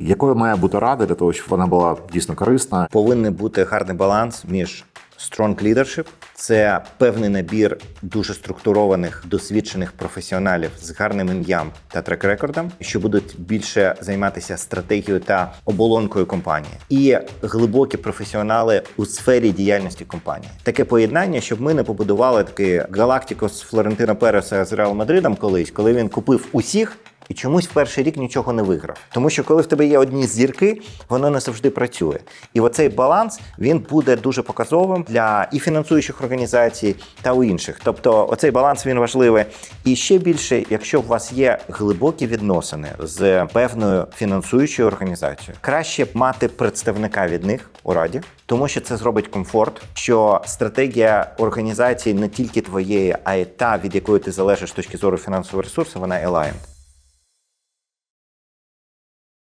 Якою має бути рада для того, щоб вона була дійсно корисна? Повинен бути гарний баланс між strong leadership – це певний набір дуже структурованих досвідчених професіоналів з гарним ім'ям та трек-рекордом, що будуть більше займатися стратегією та оболонкою компанії, і глибокі професіонали у сфері діяльності компанії. Таке поєднання, щоб ми не побудували такий галактикос Флорентина Переса з Реал Мадридом колись, коли він купив усіх. І чомусь в перший рік нічого не виграв. Тому що коли в тебе є одні зірки, воно не завжди працює. І оцей баланс він буде дуже показовим для і фінансуючих організацій та у інших. Тобто, оцей баланс він важливий. І ще більше, якщо у вас є глибокі відносини з певною фінансуючою організацією, краще б мати представника від них у раді, тому що це зробить комфорт, що стратегія організації не тільки твоєї, а й та, від якої ти залежиш з точки зору фінансового ресурсу, вона aligned.